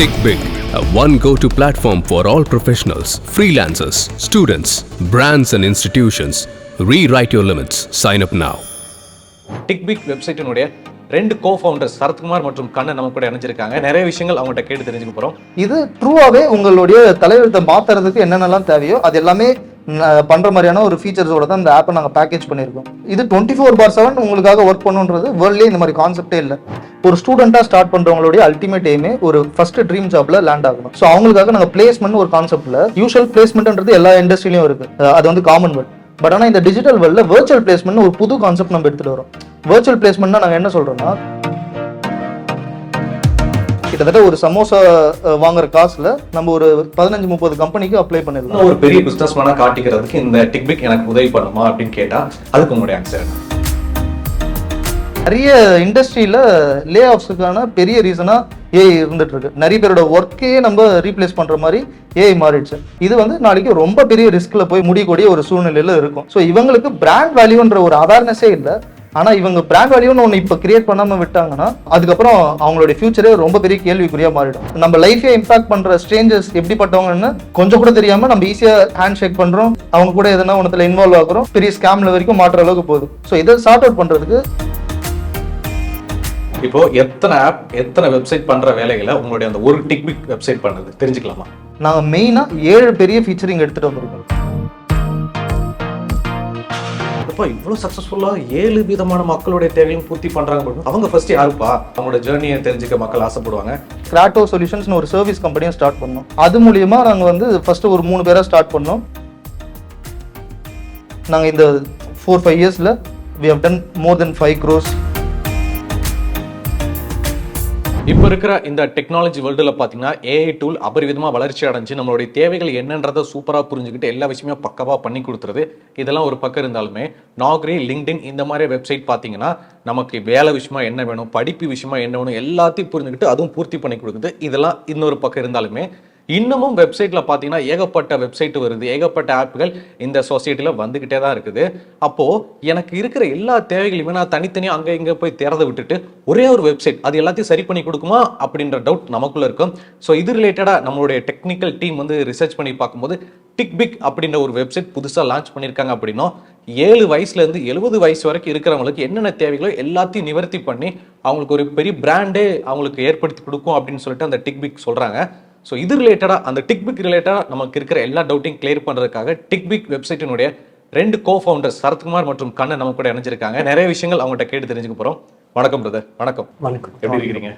TickBig, a one go-to platform for all professionals, freelancers, students, brands and institutions. Rewrite your limits. Sign up now. டிக்பிக் வெப்சைட்டினுடைய ரெண்டு co founders Sarathkumar மற்றும் கண்ணன் நம்ம கூட இணைஞ்சிருக்காங்க நிறைய விஷயங்கள் அவங்கள்ட்ட கேட்டு தெரிஞ்சுக்க போறோம் இது ட்ரூவாவே உங்களுடைய தலையெழுத்தை மாத்துறதுக்கு என்னென்னலாம் தேவையோ அது எல்லாமே பண்ணுற மாதிரியான ஒரு ஃபீச்சர்ஸோட தான் இந்த ஆப்பை நாங்கள் பேக்கேஜ் பண்ணியிருக்கோம் இது டுவெண்ட்டி ஃபோர் பார் செவன் உங்களுக்காக ஒர்க் பண்ணுன்றது வேர்ல்ட்லேயே இந்த மாதிரி கான்செப்டே இல்லை. ஒரு ஸ்டூடெண்ட்டாக ஸ்டார்ட் பண்ணுறவங்களுடைய அல்டிமேட் எய்மே ஒரு ஃபர்ஸ்ட் ட்ரீம் ஜாப்ல லேண்ட் ஆகணும். ஸோ அவங்களுக்காக நாங்கள் பிளேஸ்மெண்ட் ஒரு கான்செப்ட்ல யூஷுவல் பிளேஸ்மெண்ட்ன்றது எல்லா இண்டஸ்ட்ரியிலையும் இருக்கு. அது வந்து காமன் வேர்ட் பட் ஆனால் இந்த டிஜிட்டல் வேர்ல்டில் வேர்ச்சுவல் பிளேஸ்மெண்ட் ஒரு புது கான்செப்ட் நம்ம எடுத்துகிட்டு வரோம் வேர்ச்சுவல் பிளேஸ்மெண்ட்னா நாங்கள் என்ன சொல்கிறோம்னா கிட்டத்தட்ட ஒரு சமோசா வாங்குற காசுல நம்ம ஒரு பதினஞ்சு முப்பது கம்பெனிக்கு அப்ளை பண்ணிடலாம். ஒரு பெரிய பிசினஸ் மேனா காட்டிக்கிறதுக்கு இந்த டிக்பிக் எனக்கு உதவி பண்ணுமா அப்படின்னு கேட்டா அதுக்கு உங்களுடைய ஆன்சர் நிறைய இண்டஸ்ட்ரியில லே ஆஃப்ஸுக்கான பெரிய ரீசனா ஏஐ இருந்துட்டு இருக்கு நிறைய பேரோட ஒர்க்கே நம்ம ரீப்ளேஸ் பண்ற மாதிரி ஏஐ மாறிடுச்சு. இது வந்து நாளைக்கு ரொம்ப பெரிய ரிஸ்க்ல போய் முடியக்கூடிய ஒரு சூழ்நிலையில இருக்கும். ஸோ இவங்களுக்கு பிராண்ட் வேல்யூன்ற ஒரு அவேர்னஸே இல்லை. ஆனா இவங்க பிராண்ட் வேல்யூன்னு ஒன்று இப்போ கிரியேட் பண்ணாம விட்டாங்கன்னா அதுக்கப்புறம் அவங்களுடைய ஃபியூச்சரே ரொம்ப பெரிய கேள்விக்குறியா மாறிடும். நம்ம லைஃபே இம்பாக்ட் பண்ற ஸ்ட்ரேஞ்சர்ஸ் எப்படிப்பட்டவங்கன்னு கொஞ்சம் கூட தெரியாம நம்ம ஈஸியா ஹேண்ட் ஷேக் பண்றோம். அவங்க கூட எதனா ஒன்றத்துல இன்வால்வ் ஆகுறோம். பெரிய ஸ்கேம்ல வரைக்கும் மாற்ற அளவுக்கு போகுது. ஸோ இதை சார்ட் அவுட் பண்றதுக்கு இப்போ எத்தனை ஆப் எத்தனை வெப்சைட் பண்ற வேலைகளை உங்களுடைய அந்த ஒரு டிக்பிக் வெப்சைட் பண்ணுது? தெரிஞ்சுக்கலாமா? நாங்கள் மெயினாக ஏழு பெரிய ஃபீச்சரிங் எடுத்துகிட்டு வந்திருக்கோம். அப்பா இவ்வளோ சக்ஸஸ்ஃபுல்லாக ஏழு விதமான மக்களுடைய தேவையும் பூர்த்தி பண்ணுறாங்க அவங்க ஃபர்ஸ்ட் யாருப்பா? அவங்களோட ஜேர்னியை தெரிஞ்சுக்க மக்கள் ஆசைப்படுவாங்க. கிராட்டோ சொல்யூஷன்ஸ்னு ஒரு சர்வீஸ் கம்பெனியும் ஸ்டார்ட் பண்ணோம். அது மூலியமாக நாங்கள் வந்து ஃபஸ்ட்டு ஒரு மூணு பேராக ஸ்டார்ட் பண்ணோம். நாங்கள் இந்த ஃபோர் ஃபைவ் இயர்ஸில் we have done more than five crores இப்போ இருக்கிற இந்த டெக்னாலஜி வேர்ல்டில் பார்த்தீங்கன்னா ஏஐ டூல் அபரிவிதமாக வளர்ச்சி அடைஞ்சு நம்மளுடைய தேவைகள் என்னன்றதை சூப்பராக புரிஞ்சுக்கிட்டு எல்லா விஷயமே பக்கவாக பண்ணி கொடுத்துருது. இதெல்லாம் ஒரு பக்கம் இருந்தாலுமே நாக்ரி லிங்க்டின் இந்த மாதிரி வெப்சைட் பார்த்தீங்கன்னா நமக்கு வேலை விஷயமா என்ன வேணும் படிப்பு விஷயமா என்ன வேணும் எல்லாத்தையும் புரிஞ்சுக்கிட்டு அதுவும் பூர்த்தி பண்ணி கொடுக்குது. இதெல்லாம் இன்னொரு பக்கம் இருந்தாலுமே இன்னமும் வெப்சைட்டில் பார்த்தீங்கன்னா ஏகப்பட்ட வெப்சைட் வருது ஏகப்பட்ட ஆப்புகள் இந்த சொசைட்டியில் வந்துக்கிட்டே தான் இருக்குது. அப்போது எனக்கு இருக்கிற எல்லா தேவைகளையுமே நான் தனித்தனியாக அங்கே இங்கே போய் திறந்து விட்டுட்டு ஒரே ஒரு வெப்சைட் அது எல்லாத்தையும் சரி பண்ணி கொடுக்குமா அப்படின்ற டவுட் நமக்குள்ளே இருக்கும். ஸோ இது ரிலேட்டடாக நம்மளுடைய டெக்னிக்கல் டீம் வந்து ரிசர்ச் பண்ணி பார்க்கும்போது டிக்பிக் அப்படின்ற ஒரு வெப்சைட் புதுசாக லான்ச் பண்ணியிருக்காங்க அப்படின்னா ஏழு வயசுலேருந்து எழுபது வயசு வரைக்கும் இருக்கிறவங்களுக்கு என்னென்ன தேவைகளோ எல்லாத்தையும் நிவர்த்தி பண்ணி அவங்களுக்கு ஒரு பெரிய பிராண்டே அவங்களுக்கு ஏற்படுத்தி கொடுக்கும் அப்படின்னு சொல்லிட்டு அந்த டிக்பிக் சொல்கிறாங்க ஸோ இது ரிலேட்டடாக அந்த டிக்பிக் ரிலேட்டடாக நமக்கு இருக்கிற எல்லா டவுட்டையும் கிளியர் பண்ணுறதுக்காக டிக்பிக் வெப்சைட்டினுடைய ரெண்டு கோ ஃபவுண்டர்ஸ் சரத்குமார் மற்றும் கண்ணன் நம்ம கூட இணைஞ்சிருக்காங்க. நிறைய விஷயங்கள் அவங்கள்ட்ட கேட்டு தெரிஞ்சுக்க போகிறோம் வணக்கம் பிரதர் வணக்கம். வணக்கம். எப்படி இருக்கிறீங்க?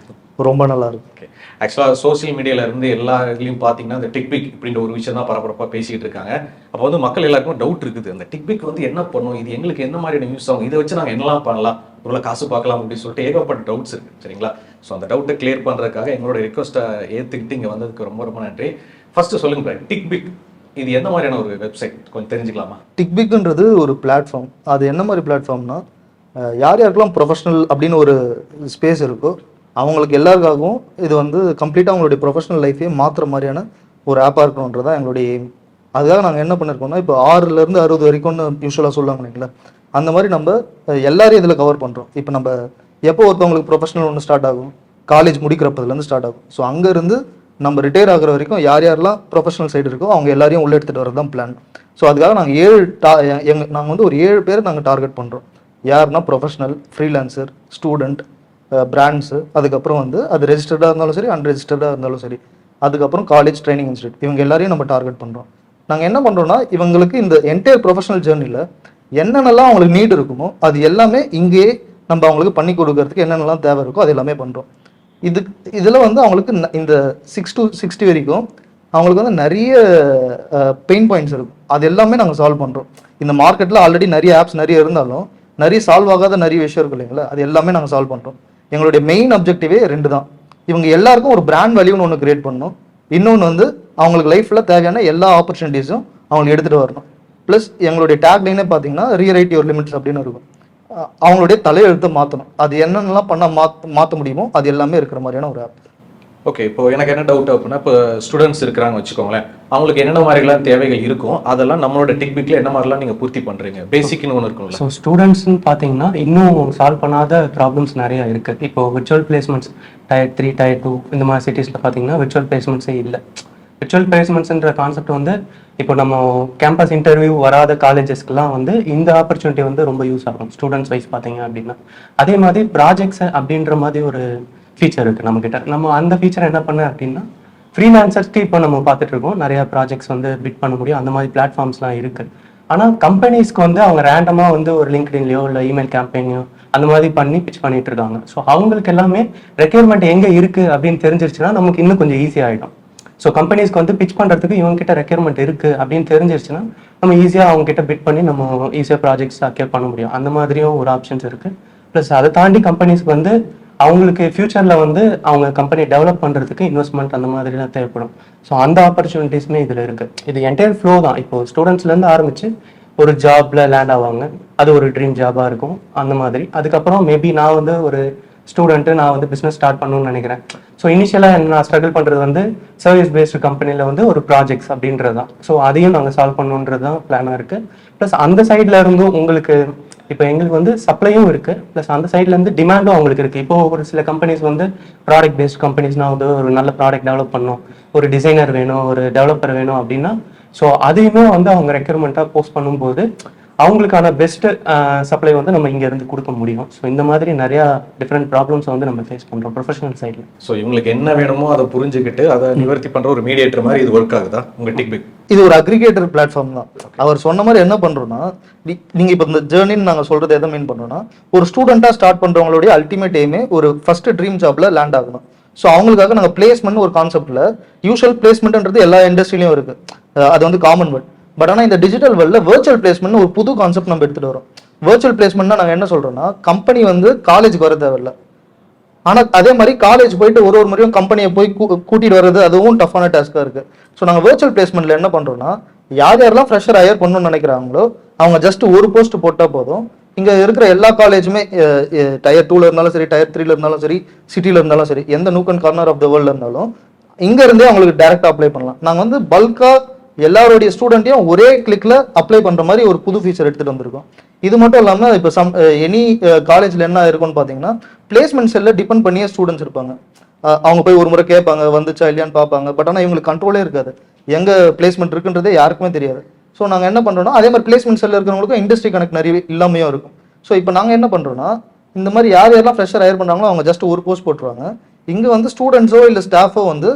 ரொம்ப நல்லா இருக்கு. ஓகே ஆக்சுவலாக சோஷியல் மீடியால இருந்து எல்லா இதுலையும் பார்த்தீங்கன்னா இந்த டிக்பிக் இப்படின்ற ஒரு விஷயம் தான் பரபரப்பாக பேசிட்டு இருக்காங்க. அப்போ வந்து மக்கள் எல்லாருக்கும் டவுட் இருக்குது. அந்த டிக்பிக் வந்து என்ன பண்ணும்? இது எங்களுக்கு என்ன மாதிரியான யூஸ் ஆகும்? இதை வச்சு நாங்கள் என்னலாம் பண்ணலாம்? இவ்வளோ காசு பார்க்கலாம் அப்படின்னு சொல்லிட்டு ஏகப்பட்ட டவுட்ஸ் இருக்கு. சரிங்களா? ஸோ அந்த டவுட்டை கிளியர் பண்ணுறதுக்காக எங்களோட ரிக்வஸ்ட்டை ஏற்றுக்கிட்டு இங்கே வந்ததுக்கு ரொம்ப ரொம்ப நன்றி. ஃபர்ஸ்ட் சொல்லுங்க டிக்பிக் இது எந்த மாதிரியான ஒரு வெப்சைட் கொஞ்சம் தெரிஞ்சுக்கலாமா? டிக்பிக்ன்றது ஒரு பிளாட்ஃபார்ம் அது என்ன மாதிரி பிளாட்ஃபார்ம்னா யார் யாருக்கெல்லாம் ப்ரொஃபஷனல் அப்படின்னு ஒரு ஸ்பேஸ் இருக்கோ அவங்களுக்கு எல்லாருக்காகவும் இது வந்து கம்ப்ளீட்டாக அவங்களுடைய ப்ரொஃபஷனல் லைஃபே மாற்றுற மாதிரியான ஒரு ஆப்பாக இருக்கணுன்றது தான் எங்களுடைய எய்ம் அதுக்காக நாங்கள் என்ன பண்ணியிருக்கோம்னா இப்போ ஆறுலேருந்து அறுபது வரைக்கும்னு யூஸ்வலாக சொல்லுவாங்க இல்லைங்களா? அந்த மாதிரி நம்ம எல்லாரையும் இதில் கவர் பண்ணுறோம் இப்போ நம்ம எப்போ ஒருத்தவங்களுக்கு ப்ரொஃபஷனல் ஒன்று ஸ்டார்ட் ஆகும்? காலேஜ் முடிக்கிறப்பதுலேருந்து ஸ்டார்ட் ஆகும். ஸோ அங்கேருந்து நம்ம ரிட்டையர் ஆகுற வரைக்கும் யார் யாரெல்லாம் ப்ரொஃபஷனல் சைடு இருக்கோ அவங்க எல்லாரையும் உள்ளே எடுத்துகிட்டு வரது தான் பிளான் ஸோ அதுக்காக நாங்கள் ஏழு டா எங் நாங்கள் வந்து ஒரு ஏழு பேர் நாங்கள் டார்கெட் பண்ணுறோம் யாருன்னா ப்ரொஃபஷனல் ஃப்ரீலான்சர் ஸ்டூடெண்ட் பிராண்ட்ஸு அதுக்கப்புறம் வந்து அது ரெஜிஸ்டர்டாக இருந்தாலும் சரி அன்ரெஜிஸ்டர்டாக இருந்தாலும் சரி. அதுக்கப்புறம் காலேஜ் ட்ரைனிங் இன்ஸ்டியூட் இவங்க எல்லாரையும் நம்ம டார்கெட் பண்ணுறோம் நாங்கள் என்ன பண்ணுறோம்னா இவங்களுக்கு இந்த என்டையர் ப்ரொஃபஷனல் ஜேர்னியில் என்னென்னலாம் அவங்களுக்கு நீட் இருக்குமோ அது எல்லாமே இங்கேயே நம்ம அவங்களுக்கு பண்ணி கொடுக்கறதுக்கு என்னென்னலாம் தேவை இருக்கோ அது எல்லாமே பண்ணுறோம் இது இதில் வந்து அவங்களுக்கு இந்த சிக்ஸ் டு சிக்ஸ்டி வரைக்கும் அவங்களுக்கு வந்து நிறைய பெயின் பாயிண்ட்ஸ் இருக்கும். அது எல்லாமே நாங்கள் சால்வ் பண்ணுறோம் இந்த மார்க்கெட்டில் ஆல்ரெடி நிறைய ஆப்ஸ் நிறைய இருந்தாலும் நிறைய சால்வ் ஆகாத நிறைய விஷயம் இருக்கு இல்லைங்களா? அது எல்லாமே நாங்கள் சால்வ் பண்ணுறோம் எங்களுடைய மெயின் அப்ஜெக்டிவே ரெண்டு தான். இவங்க எல்லாருக்கும் ஒரு பிராண்ட் வேல்யூன்னு ஒன்று கிரியேட் பண்ணணும். இன்னொன்று வந்து அவங்களுக்கு லைஃப்பில் தேவையான எல்லா ஆப்பர்ச்சுனிட்டிஸும் அவங்களுக்கு எடுத்துகிட்டு வரணும். ப்ளஸ் எங்களுடைய டேக்லைனே பார்த்தீங்கன்னா ரீரைட் யுவர் லிமிட்ஸ் அப்படின்னு இருக்கும். அவங்களுடைய தலையெழுத்தை மாற்றணும் அது என்னென்னலாம் பண்ணால் மாற்ற மாற்ற முடியுமோ அது எல்லாமே இருக்கிற மாதிரியான ஒரு ஆப் ஓகே இப்போ எனக்கு என்ன டவுட் அப்படின்னா இப்போ ஸ்டூடெண்ட்ஸ் இருக்கிறாங்க வச்சுக்கோங்களேன். அவங்களுக்கு என்னென்ன மாதிரிலாம் தேவைகள் இருக்கும் அதெல்லாம் நம்மளோட டிக்பிக்ல என்ன மாதிரிலாம் நீங்க பூர்த்தி பண்றீங்க? பேசிக்னு ஒன்று இருக்கும்ல. ஸோ ஸ்டூடெண்ட்ஸ்னு பார்த்தீங்கன்னா இன்னும் சால்வ் பண்ணாத ப்ராப்ளம்ஸ் நிறைய இருக்குது இப்போ virtual placements tier three tier two இந்த மாதிரி சிட்டிஸில் பார்த்தீங்கன்னா விர்ச்சுவல் பிளேஸ்மெண்ட்ஸே இல்லை. விர்ச்சுவல் பிளேஸ்மெண்ட்ஸ்ன்ற கான்செப்ட் வந்து இப்போ நம்ம கேம்பஸ் இன்டர்வியூ வராத காலேஜஸ்க்குலாம் வந்து இந்த ஆப்பர்ச்சுனிட்டி வந்து ரொம்ப யூஸ் ஆகும். ஸ்டூடெண்ட்ஸ் வைஸ் பார்த்தீங்க அப்படின்னா. அதே மாதிரி ப்ராஜெக்ட்ஸ் அப்படின்ற மாதிரி ஒரு ஃபீச்சர் இருக்குது நம்மக்கிட்ட நம்ம அந்த ஃபீச்சர் என்ன பண்ண அப்படின்னா ஃப்ரீலான்சர்ஸ்க்கு இப்போ நம்ம பார்த்துட்டு இருக்கோம். நிறைய ப்ராஜெக்ட்ஸ் வந்து பிட் பண்ண முடியும். அந்த மாதிரி பிளாட்ஃபார்ம்ஸ்லாம் இருக்கு. ஆனால் கம்பெனிஸ்க்கு வந்து அவங்க ரேண்டமாக வந்து ஒரு லிங்க்டின்லையோ இல்லை இமெயில் கேம்பெயினையோ அந்த மாதிரி பண்ணி பிச் பண்ணிட்டு இருக்காங்க. ஸோ அவங்களுக்கு எல்லாமே ரெக்யர்மெண்ட் எங்கே இருக்கு அப்படின்னு தெரிஞ்சிருச்சுன்னா நமக்கு இன்னும் கொஞ்சம் ஈஸி ஆகிடும் ஸோ கம்பெனிஸ்க்கு வந்து பிச் பண்ணுறதுக்கு இவங்க கிட்ட ரெக்யர்மெண்ட் இருக்கு அப்படின்னு தெரிஞ்சிருச்சுன்னா நம்ம ஈஸியாக அவங்க கிட்ட பிட் பண்ணி நம்ம ஈஸியாக ப்ராஜெக்ட்ஸ் அக்யூர் பண்ண முடியும். அந்த மாதிரியும் ஒரு ஆப்ஷன்ஸ் இருக்கு. ப்ளஸ் அதை தாண்டி கம்பெனிஸ்க்கு வந்து அவங்களுக்கு ஃபியூச்சரில் வந்து அவங்க கம்பெனி டெவலப் பண்ணுறதுக்கு இன்வெஸ்ட்மெண்ட் அந்த மாதிரிலாம் தேவைப்படும். ஸோ அந்த ஆப்பர்ச்சுனிட்டிஸுமே இதில் இருக்கு. இது என்டையர் ஃப்ளோ தான். இப்போ ஸ்டூடெண்ட்ஸ்லேருந்து ஆரம்பிச்சு ஒரு ஜாப்ல லேண்ட் ஆவாங்க. அது ஒரு ட்ரீம் ஜாபாக இருக்கும். அந்த மாதிரி. அதுக்கப்புறம் மேபி நான் வந்து ஒரு ஸ்டூடெண்ட்டு நான் வந்து பிஸ்னஸ் ஸ்டார்ட் பண்ணணும்னு நினைக்கிறேன். ஸோ இனிஷியலாக நான் ஸ்ட்ரகிள் பண்ணுறது வந்து சர்வீஸ் பேஸ்டு கம்பெனியில் வந்து ஒரு ப்ராஜெக்ட்ஸ் அப்படின்றது தான் ஸோ அதையும் நாங்கள் சால்வ் பண்ணணுன்றது தான் பிளானாக இருக்குது ப்ளஸ் அந்த சைடில் இருந்தும் உங்களுக்கு இப்போ எங்களுக்கு வந்து சப்ளையும் இருக்குது ப்ளஸ் அந்த சைட்லேருந்து டிமாண்டும் அவங்களுக்கு இருக்குது இப்போ ஒரு சில கம்பெனிஸ் வந்து ப்ராடக்ட் பேஸ்ட் கம்பெனிஸ்னா வந்து ஒரு நல்ல ப்ராடக்ட் டெவலப் பண்ணணும் ஒரு டிசைனர் வேணும் ஒரு டெவலப்பர் வேணும் அப்படின்னா ஸோ அதையுமே வந்து அவங்க ரெக்யர்மெண்ட்டாக போஸ்ட் பண்ணும்போது அவங்களுக்கான பெஸ்ட் சப்ளை வந்து நம்ம இங்க இருந்து கொடுக்க முடியும். ஸோ இந்த மாதிரி நிறைய டிஃப்ரெண்ட் ப்ராப்ளம்ஸ் வந்து நம்ம ஃபேஸ் பண்றோம் ப்ரொஃபஷனல் சைடில் ஸோ இவங்களுக்கு என்ன வேணுமோ அதை புரிஞ்சுக்கிட்டு அதை நிவர்த்தி பண்ற ஒரு மீடியேட்டர் மாதிரி இது ஒர்க் ஆகுதா? உங்க டிக்பிக் இது ஒரு அக்ரிகேட்டர் பிளாட்ஃபார்ம் தான். அவர் சொன்ன மாதிரி என்ன பண்றோம்னா நீங்க இப்போ இந்த ஜேர்னின்னு நாங்க சொல்றது எதை மீன் பண்றோம்னா ஒரு ஸ்டூடெண்டா ஸ்டார்ட் பண்றவங்களுடைய அல்டிமேட் எய்மே ஒரு ஃபர்ஸ்ட் ட்ரீம் ஜாப்ல லேண்ட் ஆகணும். ஸோ அவங்களுக்காக நாங்கள் பிளேஸ்மெண்ட் ஒரு கான்செப்ட்ல யூஷுவல் பிளேஸ்மெண்ட்ன்றது எல்லா இண்டஸ்ட்ரியிலையும் இருக்கு. அது வந்து காமன் வேர்ட் பட் ஆனால் இந்த டிஜிட்டல் வேர்ல்டில் வேர்ச்சுவல் placement ஒரு புது கான்செப்ட் நம்ம எடுத்துகிட்டு வரோம் வேர்ச்சுவல் பிளேஸ்மெண்ட்னா நாங்கள் என்ன சொல்றோம்னா கம்பெனி வந்து காலேஜுக்கு வர தேவையில்ல. ஆனால் அதே மாதிரி காலேஜ் போயிட்டு ஒரு ஒரு முறையும் கம்பெனியை போய் கூ- வர்றது அதுவும் டஃப்பான டாஸ்க்காக இருக்குது ஸோ நாங்கள் வேர்ச்சுவல் பிளேஸ்மெண்ட்டில் என்ன பண்ணுறோம்னா யார் யாரெல்லாம் ஃப்ரெஷர் ஹையர் பண்ணணும்னு நினைக்கிறாங்களோ அவங்க ஜஸ்ட் ஒரு போஸ்ட் போட்டால் போதும். இங்கே இருக்கிற எல்லா காலேஜுமே டயர் டூவில் இருந்தாலும் சரி டயர் த்ரீல இருந்தாலும் சரி சிட்டியில் இருந்தாலும் சரி எந்த nook and corner of the வேர்ல்டில் இருந்தாலும் இங்கே இருந்தே அவங்களுக்கு டேரெக்டாக அப்ளை பண்ணலாம். நாங்கள் வந்து பல்காக எல்லாருடைய ஸ்டூடெண்ட்டையும் ஒரே கிளிக்ல அப்ளை பண்ற மாதிரி ஒரு புது ஃபீச்சர் எடுத்துட்டு வந்திருக்கோம். இது மட்டும் இல்லாமல் இப்போ சம் எனி காலேஜில் என்ன இருக்கும்னு பார்த்தீங்கன்னா பிளேஸ்மெண்ட் செல்ல டிபெண்ட் பண்ணியே ஸ்டூடெண்ட்ஸ் இருப்பாங்க. அவங்க போய் ஒரு முறை கேட்பாங்க வந்துச்சா இல்லையான்னு பார்ப்பாங்க. பட் ஆனால் இவங்களுக்கு கண்ட்ரோலே இருக்காது. எங்கே பிளேஸ்மெண்ட் இருக்குன்றதே யாருக்குமே தெரியாது. ஸோ நாங்கள் என்ன பண்ணுறோம்னா அதே மாதிரி பிளேஸ்மெண்ட் செல்ல இருக்கிறவங்களுக்கும் இண்டஸ்ட்ரி கனெக்ட் நிறைய இல்லாமையும் இருக்கும். ஸோ இப்போ நாங்கள் என்ன பண்ணுறோன்னா இந்த மாதிரி யார் யாரெல்லாம் ஃப்ரெஷர் ஹயர் பண்ணுறாங்களோ அவங்க ஜஸ்ட் ஒரு போஸ்ட் போட்டுருவாங்க. இங்கே வந்து ஸ்டூடெண்ட்ஸோ இல்லை ஸ்டாஃபோ வந்து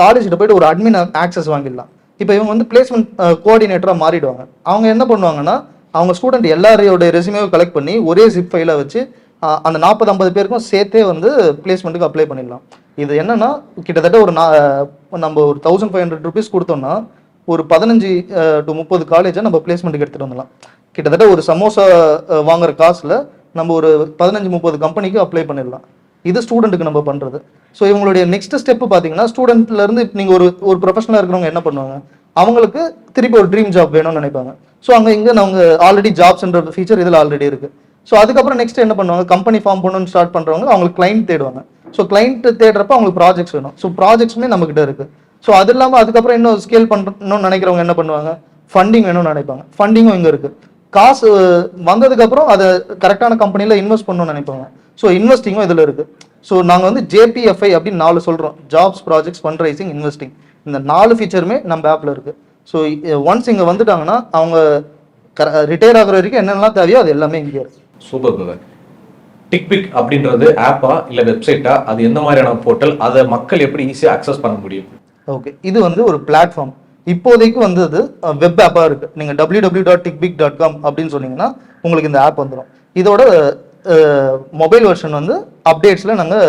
காலேஜ்கிட்ட போயிட்டு ஒரு அட்மின் ஆக்சஸ் வாங்கிடலாம். இப்போ இவங்க வந்து பிளேஸ்மெண்ட் கோஆர்டினேட்டராக மாறிடுவாங்க. அவங்க என்ன பண்ணுவாங்கன்னா அவங்க ஸ்டூடெண்ட் எல்லாரையோட ரெசியூமையும் கலெக்ட் பண்ணி ஒரே ஜிப் ஃபைலை வச்சு அந்த நாற்பது ஐம்பது பேருக்கும் சேர்த்தே வந்து பிளேஸ்மெண்ட்டுக்கு அப்ளை பண்ணிடலாம். இது என்னன்னா கிட்டத்தட்ட ஒரு நா- நம்ம ஒரு தௌசண்ட் ஃபைவ் ஹண்ட்ரட் ருபீஸ் கொடுத்தோம்னா ஒரு பதினஞ்சு டு முப்பது காலேஜை நம்ம பிளேஸ்மெண்ட்டுக்கு எடுத்துகிட்டு வந்துடலாம். கிட்டத்தட்ட ஒரு சமோசா வாங்குற காசில் நம்ம ஒரு பதினஞ்சு முப்பது கம்பெனிக்கு அப்ளை பண்ணிடலாம். இது ஸ்டூடெண்ட்டுக்கு நம்ம பண்ணுறது ஸோ இவங்களுடைய நெக்ஸ்ட் ஸ்டெப் பார்த்தீங்கன்னா ஸ்டூடெண்ட்லேருந்து நீங்கள் ஒரு ஒரு ப்ரொஃபஷனலாக இருக்கிறவங்க என்ன பண்ணுவாங்க? அவங்களுக்கு திருப்பி ஒரு ட்ரீம் ஜாப் வேணும்னு நினைப்பாங்க. ஸோ அங்கே இங்கே அவங்க ஆல்ரெடி ஜாப்ஸ்ன்ற ஃபீச்சர் இதில் ஆல்ரெடி இருக்குது ஸோ அதுக்கப்புறம் நெக்ஸ்ட் என்ன பண்ணுவாங்க? கம்பெனி ஃபார்ம் பண்ணணும்னு ஸ்டார்ட் பண்ணுறவங்க அவங்களுக்கு கிளைண்ட் தேடுவாங்க. ஸோ கிளைண்ட் தேடுறப்ப அவங்களுக்கு ப்ராஜெக்ட்ஸ் வேணும். ஸோ ப்ராஜெக்ட்ஸுமே நம்ம கிட்ட இருக்கு. ஸோ அது இல்லாமல் அதுக்கப்புறம் இன்னும் ஸ்கேல் பண்ணணும்னு நினைக்கிறவங்க என்ன பண்ணுவாங்க? ஃபண்டிங் வேணும்னு நினைப்பாங்க. ஃபண்டிங்கும் இங்கே இருக்குது காசு வந்ததுக்கப்புறம் அதை கரெக்டான கம்பெனியில் இன்வெஸ்ட் பண்ணணும்னு நினைப்பாங்க. ஸோ இன்வெஸ்டிங்கும் இதுல இருக்கு. ஸோ நாங்க வந்து ஜேபிஎஃப்ஐ அப்படின்னு நாலு சொல்றோம். Jobs projects fund raising investing இந்த நாலு ஃபீச்சருமே நம்ம ஆப்ல இருக்கு. ஸோ ஒன்ஸ் இங்க வந்துட்டாங்கன்னா அவங்க ரிட்டையர் ஆகுற வரைக்கும் என்னென்னலாம் தேவையோ அது எல்லாமே இங்கே இருக்கு. சூப்பர் பிரதர் டிக்பிக் அப்படின்றது ஆப்பா இல்ல வெப்சைட்டா அது எந்த மாதிரியான போர்ட்டல் அதை மக்கள் எப்படி ஈஸியா அக்சஸ் பண்ண முடியும்? ஓகே இது வந்து ஒரு பிளாட்ஃபார்ம் இப்போதைக்கு வந்து அது வெப் ஆப்பாக இருக்கு. நீங்கள் W W dot Digbig dot com அப்படின்னு சொன்னீங்கன்னா உங்களுக்கு இந்த ஆப் வந்துடும் இதோட மொபைல் வெர்ஷன் வந்து அப்டேட்ஸில் நாங்கள்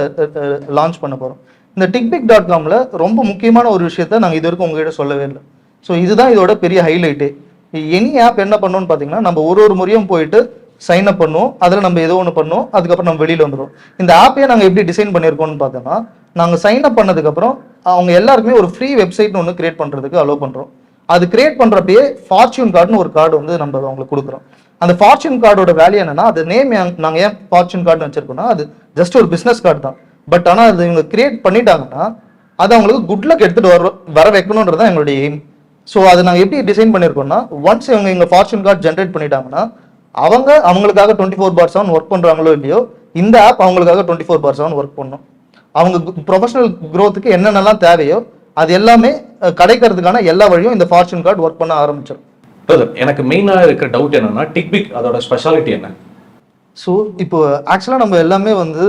லான்ச் பண்ண போகிறோம் இந்த டிக்பிக் டாட் காமில் ரொம்ப முக்கியமான ஒரு விஷயத்த நாங்கள் இது வரைக்கும் உங்ககிட்ட சொல்லவே இல்லை. ஸோ இதுதான் இதோட பெரிய ஹைலைட்டே எனி ஆப் என்ன பண்ணோன்னு பார்த்தீங்கன்னா நம்ம ஒரு ஒரு முறையும் போயிட்டு சைன் அப் பண்ணுவோம். அதில் நம்ம ஏதோ ஒன்று பண்ணுவோம். அதுக்கப்புறம் நம்ம வெளியில் வந்துடுவோம். இந்த ஆப்பையே நாங்கள் எப்படி டிசைன் பண்ணியிருக்கோம்னு பார்த்தோம்னா நாங்கள் சைன் அப் பண்ணதுக்கப்புறம் அவங்க எல்லாருக்குமே ஒரு ஃப்ரீ வெப்சைட்னு ஒன்று கிரியேட் பண்ணுறதுக்கு அலோவ் பண்ணுறோம் அது கிரியேட் பண்ணுறப்பயே ஃபார்ச்சூன் கார்டுன்னு ஒரு கார்டு வந்து நம்ம அவங்களுக்கு கொடுக்குறோம். அந்த ஃபார்ச்சூன் கார்டோட வேல்யூ என்னன்னா அது நேம் நாங்கள் ஏன் ஃபார்ச்சூன் கார்டுன்னு வச்சிருக்கோம்னா அது ஜஸ்ட் ஒரு பிஸ்னஸ் கார்டு தான். பட் ஆனால் அது இவங்க கிரியேட் பண்ணிட்டாங்கன்னா அது அவங்களுக்கு குட் லக் எடுத்துட்டு வர வர வைக்கணுன்றது தான் எங்களுடைய எய்ம் ஸோ அதை நாங்கள் எப்படி டிசைன் பண்ணியிருக்கோம்னா ஒன்ஸ் இவங்க எங்கள் ஃபார்ச்சூன் கார்டு ஜென்ரேட் பண்ணிட்டாங்கன்னா அவங்க அவங்களுக்காக twenty four bar seven work பண்ணுறாங்களோ இல்லையோ இந்த ஆப் அவங்களுக்காக twenty four bar seven work பண்ணும். அவங்க ப்ரொஃபஷனல் க்ரோத்துக்கு என்னென்னலாம் தேவையோ அது எல்லாமே கிடைக்கிறதுக்கான எல்லா வழியும் இந்த ஃபார்ச்சூன் கார்டு ஒர்க் பண்ண ஆரம்பிச்சிடும் பிரதர் எனக்கு மெயினாக இருக்கிற டவுட் என்னன்னா டிக்பிக் அதோட ஸ்பெஷாலிட்டி என்ன? ஸோ இப்போ ஆக்சுவலாக நம்ம எல்லாமே வந்து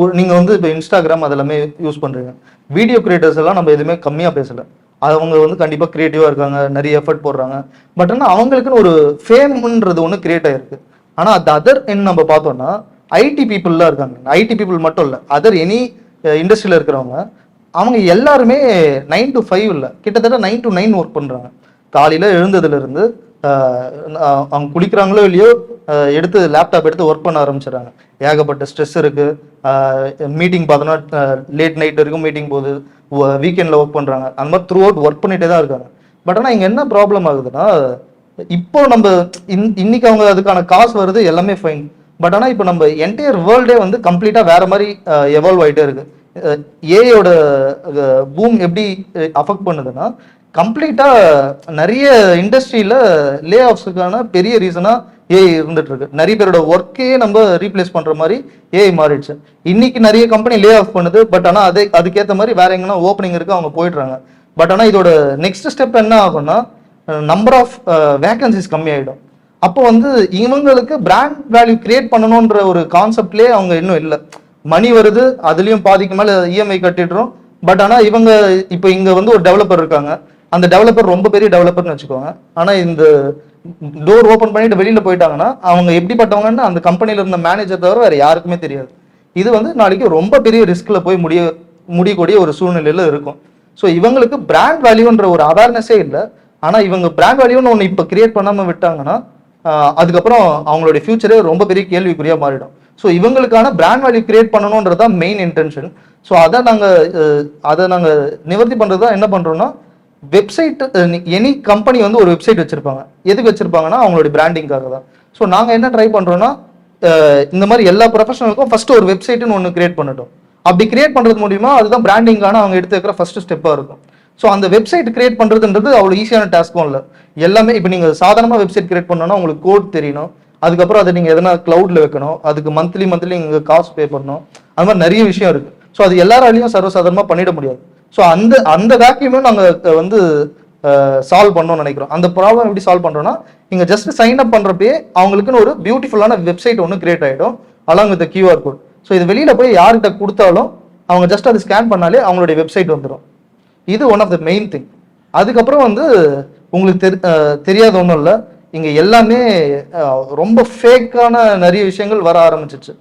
ஒரு நீங்கள் வந்து இப்போ இன்ஸ்டாகிராம் அதெல்லாமே யூஸ் பண்ணுறீங்க வீடியோ கிரியேட்டர்ஸ் எல்லாம் நம்ம எதுவுமே கம்மியாக பேசலை. அவங்க வந்து கண்டிப்பாக க்ரியேட்டிவாக இருக்காங்க நிறைய எஃபர்ட் போடுறாங்க. பட் ஆனால் அவங்களுக்குன்னு ஒரு ஃபேம்ன்றது ஒன்று கிரியேட் ஆகிருக்கு ஆனால் அது அதர் என் நம்ம பார்த்தோம்னா ஐடி பீப்புளெலாம் இருக்காங்க. ஐடி பீப்புள் மட்டும் இல்லை அதர் எனி இண்டஸ்ட்ரியில் இருக்கிறவங்க அவங்க எல்லாருமே நைன் டு ஃபைவ் இல்லை. கிட்டத்தட்ட நைன் டு நைன் ஒர்க் பண்ணுறாங்க காலையில் எழுந்ததுலேருந்து அவங்க குளிக்கிறாங்களோ இல்லையோ எடுத்து லேப்டாப் எடுத்து ஒர்க் பண்ண ஆரம்பிச்சிடுறாங்க. ஏகப்பட்ட ஸ்ட்ரெஸ் இருக்குது மீட்டிங் பார்த்தோன்னா லேட் நைட் வரைக்கும் மீட்டிங் போகுது. வீக்கெண்டில் ஒர்க் பண்ணுறாங்க அந்த மாதிரி த்ரூ அவுட் ஒர்க் பண்ணிகிட்டே தான் இருக்காங்க. பட் ஆனால் இங்கே என்ன ப்ராப்ளம் ஆகுதுன்னா இப்போ நம்ம இன்- இன்னைக்கு அவங்க அதுக்கான காசு வருது எல்லாமே ஃபைன் பட் ஆனால் இப்போ நம்ம என்டையர் வேர்ல்டே வந்து கம்ப்ளீட்டாக வேற மாதிரி எவால்வ் ஆகிட்டே இருக்கு. ஏஐயோட பூம் எப்படி அஃபெக்ட் பண்ணுதுன்னா கம்ப்ளீட்டாக நிறைய இண்டஸ்ட்ரியில் லே ஆஃப்ஸுக்கான பெரிய ரீசனாக ஏஐ இருந்துட்டு இருக்கு நிறைய பேரோட ஒர்க்கே நம்ம ரீப்ளேஸ் பண்ணுற மாதிரி ஏஐ மாறிடுச்சு. இன்னைக்கு நிறைய கம்பெனி லே ஆஃப் பண்ணுது பட் ஆனால் அதே அதுக்கேற்ற மாதிரி வேற எங்கன்னா ஓப்பனிங் இருக்கு அவங்க போயிடுறாங்க. பட் ஆனால் இதோட நெக்ஸ்ட் ஸ்டெப் என்ன ஆகும்னா நம்பர் ஆஃப் வேகன்சிஸ் கம்மியாயிடும். அப்போ வந்து இவங்களுக்கு பிராண்ட் வேல்யூ கிரியேட் பண்ணணுன்ற ஒரு கான்செப்ட்லேயே அவங்க இன்னும் இல்லை. மணி வருது அதுலயும் பாதிக்கு மேலே இஎம்ஐ கட்டிடுறோம். பட் ஆனால் இவங்க இப்போ இங்க வந்து ஒரு டெவலப்பர் இருக்காங்க. அந்த டெவலப்பர் ரொம்ப பெரிய டெவலப்பர்னு வச்சுக்கோங்க. ஆனா இந்த டோர் ஓபன் பண்ணிட்டு வெளியில போயிட்டாங்கன்னா அவங்க எப்படிப்பட்டவங்கன்னு அந்த கம்பெனியில் இருந்த மேனேஜர் தவிர வேற யாருக்குமே தெரியாது. இது வந்து நாளைக்கு ரொம்ப பெரிய ரிஸ்க்ல போய் முடிய முடியக்கூடிய ஒரு சூழ்நிலையில இருக்கும். ஸோ இவங்களுக்கு பிராண்ட் வேல்யூன்ற ஒரு அவேர்னஸே இல்லை. ஆனா இவங்க பிராண்ட் வேல்யூன்னு ஒன்று இப்போ கிரியேட் பண்ணாம விட்டாங்கன்னா அதுக்கப்புறம் அவங்களுடைய ஃபியூச்சரே ரொம்ப பெரிய கேள்விக்குறியா மாறிடும். ஸோ இவங்களுக்கான பிராண்ட் வேல்யூ கிரியேட் பண்ணணுன்றது தான் மெயின் இன்டென்ஷன் ஸோ அதை நாங்கள் அதை நாங்கள் நிவர்த்தி பண்ணுறது தான் என்ன பண்ணுறோன்னா வெப்சைட் எனி கம்பெனி வந்து ஒரு வெப்சைட் வச்சிருப்பாங்க. எதுக்கு வச்சிருப்பாங்கன்னா அவங்களுடைய பிராண்டிங்காக தான். ஸோ நாங்கள் என்ன ட்ரை பண்ணுறோம்னா இந்த மாதிரி எல்லா ப்ரொஃபஷனலுக்கும் ஃபர்ஸ்ட் ஒரு வெப்சைட்னு ஒன்று கிரியேட் பண்ணட்டும். அப்படி கிரியேட் பண்ணுறது மூலியமா அதுதான் பிராண்டிங்கான அவங்க எடுத்து வைக்கிற ஃபர்ஸ்ட் ஸ்டெப்பாக இருக்கும். ஸோ அந்த வெப்சைட் கிரியேட் பண்ணுறதுன்றது அவ்வளோ ஈஸியான டாஸ்க்கும் இல்லை. எல்லாமே இப்போ நீங்கள் சாதாரணமாக வெப்சைட் கிரியேட் பண்ணணும்னா உங்களுக்கு கோட் தெரியணும். அதுக்கப்புறம் அதை நீங்கள் எதனா க்ளவுடில் வைக்கணும். அதுக்கு மந்த்லி மந்த்லி நீங்கள் காசு பே பண்ணணும். அது மாதிரி நிறைய விஷயம் இருக்குது ஸோ அது எல்லாராலையும் சர்வசாதாரணமாக பண்ணிட முடியாது. ஸோ அந்த அந்த வேக்யூமே நாங்கள் வந்து சால்வ் பண்ணணும்னு நினைக்கிறோம். அந்த ப்ராப்ளம் எப்படி சால்வ் பண்ணுறோன்னா நீங்கள் ஜஸ்ட் சைன் அப் பண்ணுறப்பே அவங்களுக்குன்னு ஒரு பியூட்டிஃபுல்லான வெப்சைட் ஒன்று கிரியேட் ஆகிடும் along with QR code so இது வெளியில் போய் யார்கிட்ட கொடுத்தாலும் அவங்க ஜஸ்ட் அதை ஸ்கேன் பண்ணாலே அவங்களுடைய வெப்சைட் வந்துடும் இது one of the main thing அதுக்கப்புறம் வந்து உங்களுக்கு தெரி தெரியாத ஒன்றும் இல்லை. இங்கே எல்லாமே ரொம்ப ஃபேக்கான நிறைய விஷயங்கள் வர ஆரம்பிச்சிச்சு